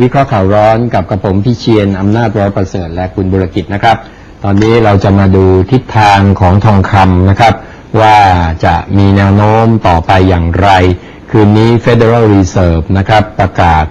วิเคราะห์ข่าวร้อนกับกระผมพี่เชียนอำนาจร้อยประเสริฐและคุณบุรกิจนะครับ ตอนนี้เราจะมาดูทิศทางของทองคำนะครับ ว่าจะมีแนวโน้มต่อไปอย่างไร คืนนี้ Federal Reserve นะครับ ประกาศ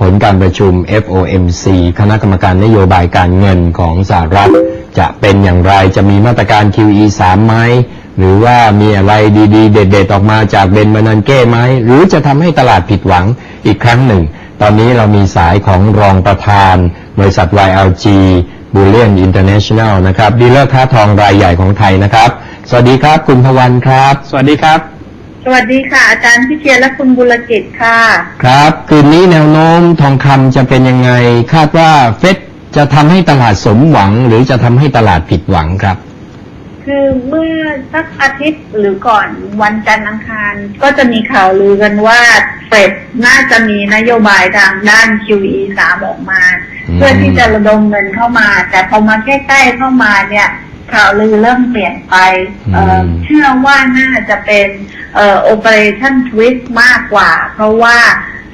ผลการประชุม FOMC คณะกรรมการนโยบายการเงินของสหรัฐ จะเป็นอย่างไรจะมีมาตรการ QE 3ไหมหรือว่ามีอะไรดีๆ เด็ดๆ ออกมาจากเบนมานันเก้ไหม หรือจะทำให้ตลาดผิดหวังอีกครั้งหนึ่ง ตอนนี้เรามีสายของรองประธานบริษัท YLG Bullion International นะครับดีลเลอร์ค้าทองรายใหญ่ของไทยนะครับ สวัสดีครับคุณพวันครับ สวัสดีครับ สวัสดีค่ะ อาจารย์พิเชียรและคุณบุรกิจค่ะ ครับ คืนนี้แนวโน้มทองคำจะเป็นยังไง คาดว่าเฟดจะทำให้ตลาดสมหวัง หรือจะทำให้ตลาดผิดหวังครับ คือเมื่อสักอาทิตย์หรือก่อนวันจันทร์อังคาร ก็จะมีข่าวลือกันว่าเฟดน่าจะมีนโยบายทางด้าน QE 3 ออกมาอืมเพื่อที่จะระดมเงินเข้ามา แต่พอมาใกล้ๆเข้ามาเนี่ย ข่าวลือเริ่มเปลี่ยนไปเอ่อเชื่อว่าน่าจะเป็นเอ่อ operation twist มากกว่า เพราะว่า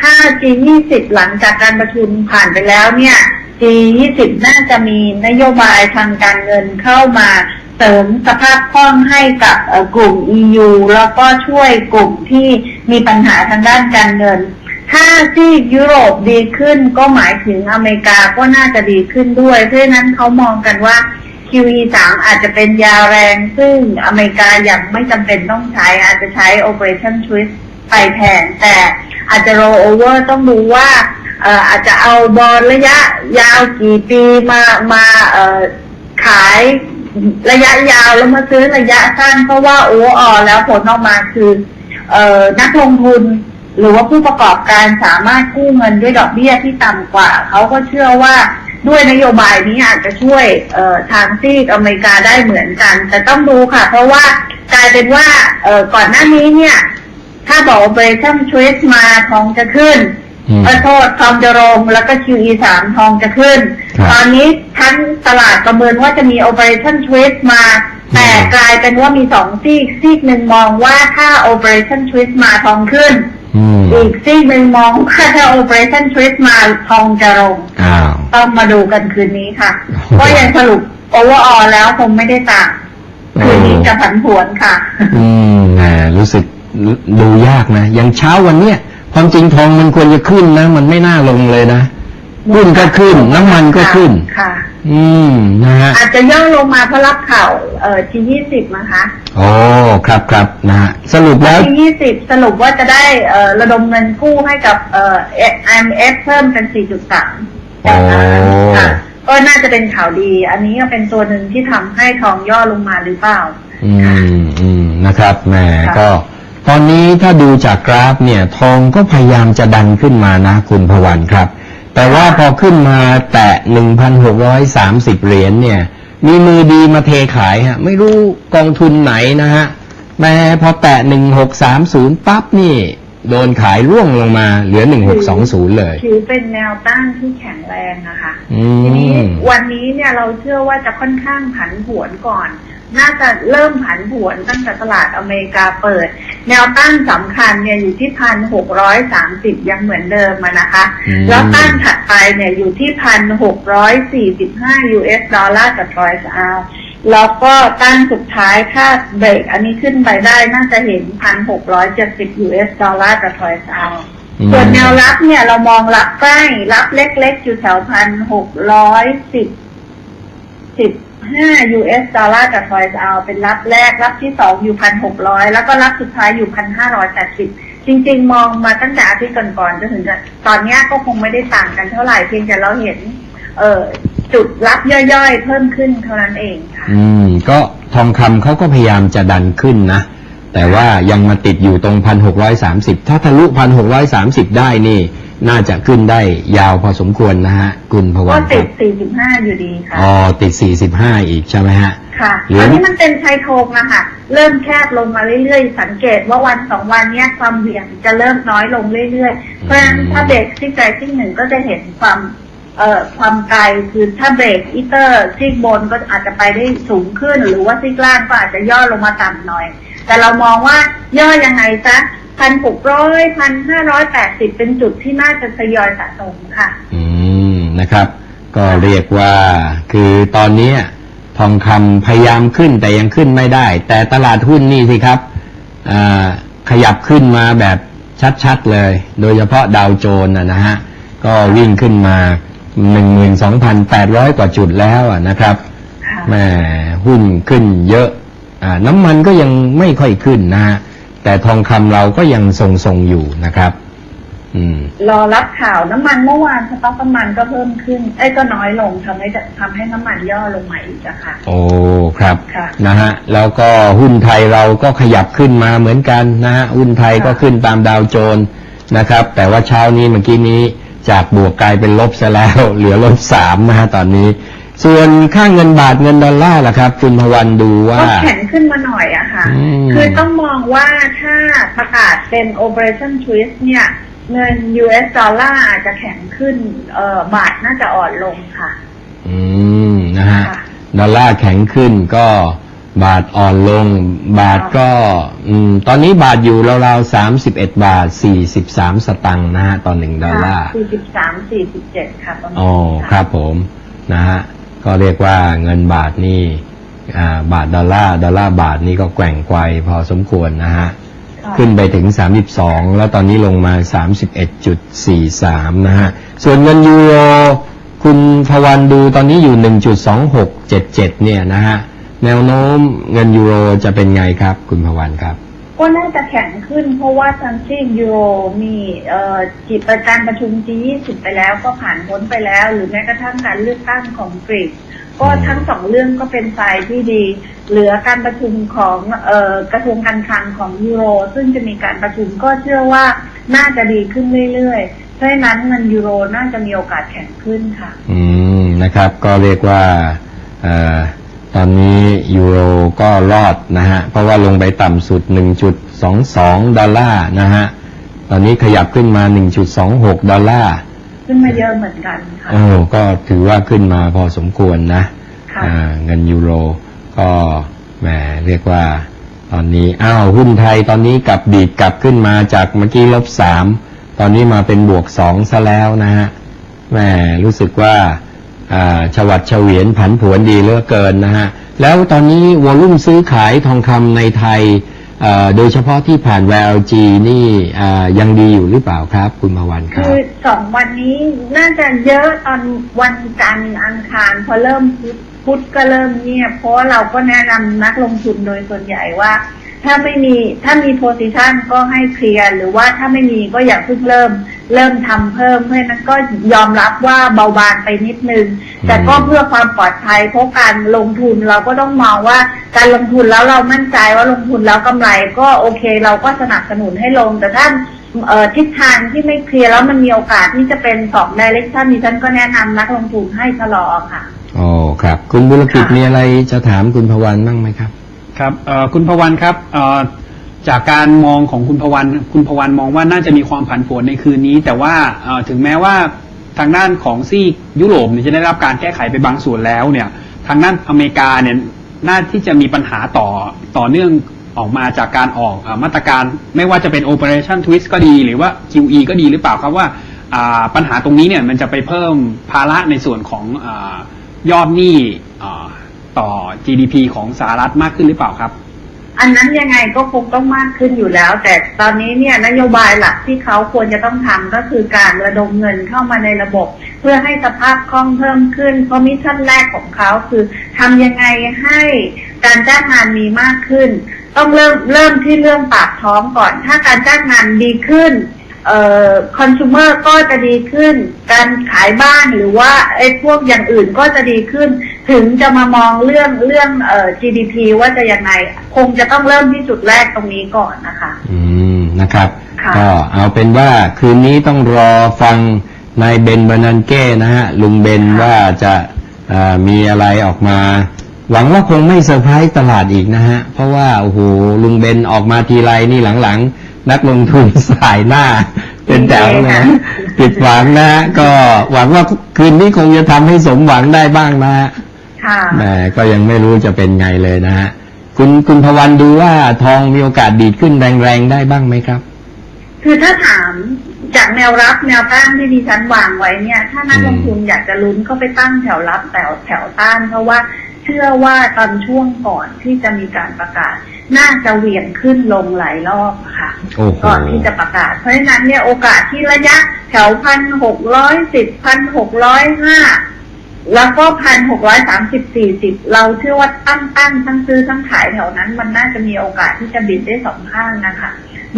ถ้า G20 หลังจากการประชุมผ่านไปแล้วเนี่ย G20 น่าจะมีนโยบายทางการเงินเข้ามา เสริมสภาพคล่องให้กับกลุ่ม EU แล้วก็ช่วยกลุ่มที่มีปัญหาทางด้านการเงิน ถ้าที่ยุโรปดีขึ้นก็หมายถึงอเมริกาก็น่าจะดีขึ้นด้วยเพราะฉะนั้นเขามองกันว่า QE 3อาจจะเป็นยาแรง ซึ่งอเมริกายังไม่จำเป็นต้องใช้อาจจะใช้ Operation Twist ไปแทน แต่อาจจะ roll over ต้องดูว่าอาจจะเอาบอลระยะยาวกี่ปีมามาขาย ระยะยาวแล้วมาซื้อระยะสั้นเพราะว่าโอ้ออแล้วผลออกมาคือเออนักลงทุนหรือว่าผู้ประกอบการสามารถกู้เงินด้วยดอกเบี้ยที่ต่ำกว่า เขาก็เชื่อว่าด้วยนโยบายนี้อาจจะช่วยเทางซีกอเมริกาได้เหมือนกัน แต่ต้องดูค่ะ เพราะว่ากลายเป็นว่าก่อนหน้านี้เนี่ย ถ้าบอก Operation Twist มาทองจะขึ้น อืมเออโทษทองจะลงแล้วก็ QE 3ทองจะขึ้นครับตอนนี้ทั้งตลาดประเมินว่าจะมี Operation Twist มา แต่อืมกลายเป็นว่ามีสองซีกซีกหนึ่งมองว่าถ้า Operation Twist มาทองขึ้นอืมอีกซีกหนึ่งมองว่าถ้า Operation Twist มาทองจะลงอ้าวต้องมาดูกันคืนนี้ค่ะโอ้โหก็ยังสรุป overall แล้วคงไม่ได้ต่างคืนนี้จะผันผวนค่ะ อืมแหมรู้สึกดูยากนะ อย่างเช้าวันเนี้ย ความจริงทองมันควรจะขึ้นนะ มันไม่น่าลงเลยนะหุ้นก็ขึ้นน้ำมันก็ขึ้น ค่ะ อืมนะฮะอาจจะย่อลงมาเพราะรับข่าวเอ่อ G20 นะคะโอ้ครับครับนะฮะสรุปแล้ว G20 สรุปว่าจะได้เอ่อระดมเงินกู้ให้กับเอ่อ IMF เพิ่มเป็น4.3โอ้ ค่ะก็น่าจะเป็นข่าวดี อันนี้ก็เป็นตัวหนึ่งที่ทำให้ทองย่อลงมาหรือเปล่า อืมอืมนะครับแหมค่ะก็ ตอนนี้ถ้าดูจากกราฟเนี่ย ทองก็พยายามจะดันขึ้นมานะคุณพวันครับ แต่ว่าพอขึ้นมาแตะ1,630เหรียญเนี่ย มีมือดีมาเทขายฮะ ไม่รู้กองทุนไหนนะฮะ แม้พอแตะ1630ปั๊บนี่ โดนขายร่วงลงมาเหลือ1620เลย ถือเป็นแนวต้านที่แข็งแรงนะคะอืทีนี้มวันนี้เนี่ยเราเชื่อว่าจะค่อนข้างผันผวนก่อน น่าจะเริ่มผันผวนตั้งแต่ตลาดอเมริกาเปิด แนวต้านสำคัญเนี่ยอยู่ที่พันหกร้อยสามสิบยังเหมือนเดิมอะนะคะอืมแล้วต้านถัดไปเนี่ยอยู่ที่พันหกร้อยสี่สิบห้า US ดอลลาร์ต่อทรอยส์เอาแล้วก็ต้านสุดท้ายถ้าเบรกอันนี้ขึ้นไปได้น่าจะเห็นพันหกร้อยเจ็ดสิบ US ดอลลาร์ต่อทรอยส์เอาส่วนแนวรับเนี่ยเรามองรับใกล้รับเล็กๆอยู่แถวพันหกร้อยสิบสิบ ห้า US ดอลลาร์กับทอยส์เอาเป็นรับแรก รับที่สองอยู่พันหกร้อยแล้วก็รับสุดท้ายอยู่พันห้าร้อยแปดสิบจริง ๆ มองมาตั้งแต่อาทิตย์ก่อนๆจนถึงตอนนี้ก็คงไม่ได้ต่างกันเท่าไหร่เพียงแต่เราเห็น เออจุดรับย่อยๆ เพิ่มขึ้นเท่านั้นเองค่ะ อืม ก็ทองคำเขาก็พยายามจะดันขึ้นนะ แต่ว่ายังมาติดอยู่ตรงพันหกร้อยสามสิบถ้าทะลุพันหกร้อยสามสิบได้นี่ น่าจะขึ้นได้ยาวพอสมควรนะฮะคุณพก็วันคติรัดบสี่สิบห้าอยู่ดีค่ะ อ๋อติดสี่สิบห้าอีกใช่ไหมฮะ ค่ะเหลือ อันนี้มันเป็นชายโครงอะค่ะ เริ่มแคบลงมาเรื่อยๆ สังเกตว่าวันสองวันเนี้ยความเหวี่ยงจะเริ่มน้อยลงเรื่อยๆ เพราะฉะนั้นถ้าเบรกซีกใดซีกหนึ่งก็จะเห็นความเอ่อความไกลคือถ้าเบรกอีเตอร์ซีกบนก็อาจจะไปได้สูงขึ้น หรือว่าซีกล่างก็อาจจะย่อลงมาต่ำหน่อย แต่เรามองว่าย่อยังไงซะ พันหกร้อยพันห้าร้อยแปดสิบเป็นจุดที่น่าจะทยอยสะสมค่ะ อืมนะครับ ก็เรียกว่าคือตอนนี้ทองคำพยายามขึ้นแต่ยังขึ้นไม่ได้ แต่ตลาดหุ้นนี่สิครับอ่าขยับขึ้นมาแบบชัดๆเลย โดยเฉพาะดาวโจนส์นะนะฮะ ก็วิ่งขึ้นมา12,800กว่าจุดแล้วอะนะครับค่ะแหม่หุ้นขึ้นเยอะอาน้ำมันก็ยังไม่ค่อยขึ้นนะฮะ แต่ทองคำเราก็ยังทรงๆอยู่นะครับ อืม รอรับข่าวน้ำมันเมื่อวานสต็อกน้ำมันก็เพิ่มขึ้น เอ้ยก็น้อยลงทำให้ทำให้น้ำมันย่อลงมาอีกอะค่ะ โอ้ครับ ค่ะ นะฮะแล้วก็หุ้นไทยเราก็ขยับขึ้นมาเหมือนกันนะฮะหุ้นไทยก็ขึ้นตามดาวโจนส์นะครับ แต่ว่าเช้านี้เมื่อกี้นี้จากบวกกลายเป็นลบซะแล้ว เหลือลบสามนะฮะตอนนี้ ส่วนค่าเงินบาทเงินดอลลาร์ล่ะครับ คุณพวันดูว่า ก็แข็งขึ้นมาหน่อยอะค่ะ อืม คือต้องมองว่าถ้าประกาศเป็น Operation Twist เนี่ย เงิน US ดอลลาร์อาจจะแข็งขึ้นเอ่อบาทน่าจะอ่อนลงค่ะ อืมนะฮะค่ะดอลลาร์แข็งขึ้นก็บาทอ่อนลง บาทก็อืมตอนนี้บาทอยู่ราวๆสามสิบเอ็ดบาทสี่สิบสามสตังค์นะฮะต่อหนึ่งดอลลาร์ สี่สิบสามสี่สิบเจ็ดค่ะประมาณอ๋อนี้ะ ครับผมนะฮะ ก็เรียกว่าเงินบาทนี่อ่าบาทดอลลาร์ดอลลาร์บาทนี่ก็แกว่งไกวพอสมควรนะฮะค่ะขึ้นไปถึง 32 แล้วตอนนี้ลงมา 31.43 นะฮะ ส่วนเงินยูโร คุณพวันดูตอนนี้อยู่ 1.2677 เนี่ยนะฮะ แนวโน้มเงินยูโรจะเป็นไงครับ คุณพวันครับ ก็น่าจะแข็งขึ้น เพราะว่าทางซีกยูโรมีเอ่อจิตประการประชุม G20 ไปแล้วก็ผ่านพ้นไปแล้ว หรือแม้กระทั่งการเลือกตั้งของกรีกก็ทั้งสองเรื่องก็เป็นไฟล์ที่ดี เหลือการประชุมของเอ่อกระทรวงการคลังของยูโร ซึ่งจะมีการประชุมก็เชื่อว่าน่าจะดีขึ้นเรื่อยๆเพราะนั้นเงินยูโรน่าจะมีโอกาสแข็งขึ้นค่ะ อืมนะครับ ก็เรียกว่าเออ ตอนนี้ยูโรก็รอดนะฮะ เพราะว่าลงไปต่ำสุด 1.22 ดอลลาร์นะฮะ ตอนนี้ขยับขึ้นมา 1.26 ดอลลาร์ ขึ้นมาเยอะเหมือนกันค่ะ โอ้ก็ถือว่าขึ้นมาพอสมควรนะค่ะ อ่าเงินยูโรก็แหมเรียกว่า ตอนนี้ อ้าวหุ้นไทยตอนนี้กลับดีดกลับขึ้นมาจากเมื่อกี้ลบสามตอนนี้มาเป็นบวกสองซะแล้วนะฮะแหมรู้สึกว่าอ่า ฉวัดเฉวียนผันผวนดีเหลือเกินนะฮะ แล้วตอนนี้วอลุ่มซื้อขายทองคำในไทยโดยเฉพาะที่ผ่าน VLG นี่อ่ยังดีอยู่หรือเปล่าครับ คุณมาวันครัคือสองวันนี้น่าจะเยอะตอนวันจันทร์อังคารพอเริ่มพุธพุธก็เริ่มเงียบเพราะเราก็แนะนำนักลงทุนโดยส่วนใหญ่ว่า ถ้าไม่มีถ้ามีโพซิชันก็ให้เคลียร์หรือว่าถ้าไม่มีก็อย่าเพิ่งเริ่ม เริ่มทำเพิ่มเพราะฉะนั้นก็ยอมรับว่าเบาบางไปนิดนึง แต่ก็เพื่อความปลอดภัยเพราะการลงทุนเราก็ต้องมองว่าการลงทุนแล้วเรามั่นใจว่าลงทุนแล้วกำไร ก็โอเคเราก็สนับสนุนให้ลง แต่ถ้าเอ่อทิศทางที่ไม่เคลียร์แล้วมันมีโอกาสที่จะเป็นสองดิเรกชันดิฉันก็แนะนำนักลงทุนให้ชะลอค่ะโอ้ครับ คุณบุรกิจค่ะมีอะไรจะถามคุณพวันบ้างไหมครับ ครับเอ่อคุณพวันครับเอ่อ จากการมองของคุณพวันคุณพวันมองว่าน่าจะมีความผันผวนในคืนนี้ แต่ว่าถึงแม้ว่าทางด้านของซีกยุโรปจะได้รับการแก้ไขไปบางส่วนแล้วเนี่ย ทางด้านอเมริกาเนี่ยน่าที่จะมีปัญหาต่อต่อเนื่องออกมาจากการออกอมาตรการไม่ว่าจะเป็น Operation Twist ก็ดี หรือว่า QE ก็ดีหรือเปล่าครับว่าปัญหาตรงนี้เนี่ยมันจะไปเพิ่มภาระในส่วนของอยอดหนี้อ่าต่อ GDP ของสหรัฐมากขึ้นหรือเปล่าครับ อันนั้นยังไงก็คงต้องมากขึ้นอยู่แล้ว แต่ตอนนี้เนี่ยนโยบายหลักที่เขาควรจะต้องทำก็คือการระดมเงินเข้ามาในระบบ เพื่อให้สภาพคล่องเพิ่มขึ้นเพราะมิชชั่นแรกของเขาคือทำยังไงให้การจ้างงานมีมากขึ้น ต้องเริ่มเริ่มที่เรื่องปากท้องก่อน ถ้าการจ้างงานดีขึ้นคอน sumer ก็จะดีขึ้น การขายบ้านหรือว่าไอ้พวกอย่างอื่นก็จะดีขึ้น ถึงจะมามองเรื่องเรื่องเอ่อ GDP ว่าจะยังไง คงจะต้องเริ่มที่จุดแรกตรงนี้ก่อนนะคะ อืมนะครับค่ะ ก็เอาเป็นว่าคืนนี้ต้องรอฟังนายเบนบานันเก้นะฮะลุงเบนว่าจะเอ่อมีอะไรออกมา หวังว่าคงไม่เซอร์ไพรส์ตลาดอีกนะฮะ เพราะว่าโอ้โหลุงเบนออกมาทีไรนี่หลังๆ นักลงทุน สายหน้า เป็นแถวเลยนะผิดหวังนะฮะก็หวังว่าคืนนี้คงจะทำให้สมหวังได้บ้างนะฮะ ค่ะแหมก็ยังไม่รู้จะเป็นไงเลยนะฮะคุณคุณพวันดูว่าทองมีโอกาสดีดขึ้นแรงๆได้บ้างไหมครับ คือถ้าถามจากแนวรับแนวต้านที่ดิฉันวางไว้เนี่ย ถ้านักลงทุนอยากจะลุ้นก็ไปตั้งแถวรับแถวแถวต้าน เพราะว่าเชื่อว่าตอนช่วงก่อนที่จะมีการประกาศ น่าจะเหวี่ยงขึ้นลงหลายรอบค่ะโอ้โหก่อนที่จะประกาศ เพราะฉะนั้นเนี่ยโอกาสที่ระยะแถวพันหกร้อยสิบพันหกร้อยห้า แล้วก็พันหกร้อยสามสิบสี่สิบเราเชื่อว่าตั้งตั้งทั้งซื้อทั้งขายแถวนั้น มันน่าจะมีโอกาสที่จะบิดได้สองข้างนะคะ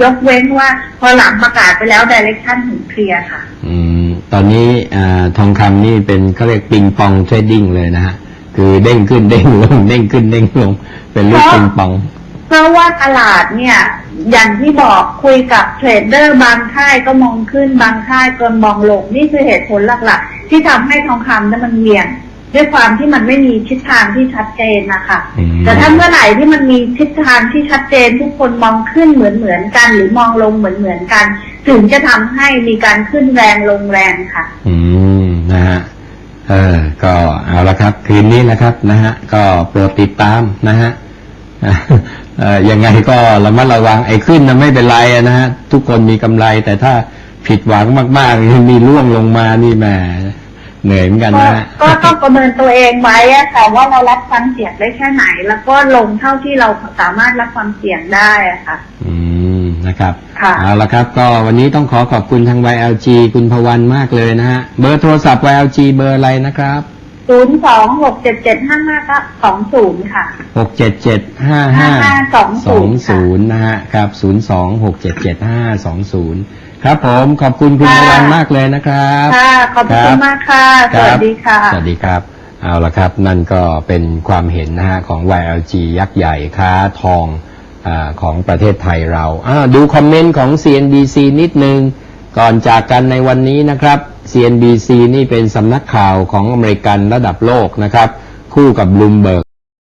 ยกเว้นว่าพอหลังประกาศไปแล้วดิเรกชันถึงเคลียร์ค่ะ อืม ตอนนี้อาทองคำนี่เป็นเขาเรียกปิงปองเทรดดิ้งเลยนะฮะ คือเด้งขึ้นเด้งลงเด้งขึ้นเด้งลง เป็นลูกเพราะปิงปอง เพราะว่าตลาดเนี่ย อย่างที่บอกคุยกับเทรดเดอร์บางค่ายก็มองขึ้นบางค่ายก็มองลงนี่คือเหตุผลหลักๆ ที่ทำให้ทองคำนั้นมันเหวี่ยง ด้วยความที่มันไม่มีทิศทางที่ชัดเจนนะคะอืมแต่ถ้าเมื่อไหร่ที่มันมีทิศทางที่ชัดเจน ทุกคนมองขึ้นเหมือนเหมือนๆกัน หรือมองลงเหมือนเหมือนๆกัน ถึงจะทำให้มีการขึ้นแรงลงแรงค่ะ อืมนะฮะเออ ก็เอาละครับ คืนนี้แหละครับนะฮะก็โปรดติดตามนะฮะเอ่อ ยังไงก็ระมัดระวังไอ้ขึ้นนะไม่เป็นไรอะนะฮะทุกคนมีกำไร แต่ถ้าผิดหวังมากๆมีร่วงลงมานี่แหมเหนื่อยเหมือนกันก็นะฮะก็ต้องประเมินตัวเองไว้อะค่ะว่าเรารับความเสี่ยงได้แค่ไหน แล้วก็ลงเท่าที่เราสามารถรับความเสี่ยงได้อะค่ะ อืมนะครับค่ะเอาละครับ ก็วันนี้ต้องขอขอบคุณทาง YLG คุณพวันมากเลยนะฮะเบอร์โทรศัพท์ YLG เบอร์อะไรนะครับ ศูนย์สองหกเจ็ดเจ็ดห้าห้าสองศูนย์ค่ะ หกเจ็ดเจ็ดห้าห้าสอง5520ศูนย์นะฮะครับศูนย์สองหกเจ็ดเจ็ดห้าสองศูนย์ครับผมขอบคุณคุณค่ะพวันมากเลยนะครับค่ะ ขอบคุณมากค่ะสรับวัสดีค่ะ สวัสดีครับเอาละครับนั่นก็เป็นความเห็นนะฮะของ YLG ยักษ์ใหญ่ค้าทองอาของประเทศไทยเราอ่าดูคอมเมนต์ของ CNBC นิดนึง ก่อนจากกันในวันนี้นะครับ CNBC นี่เป็นสำนักข่าวของอเมริกันระดับโลกนะครับ คู่กับ Bloomberg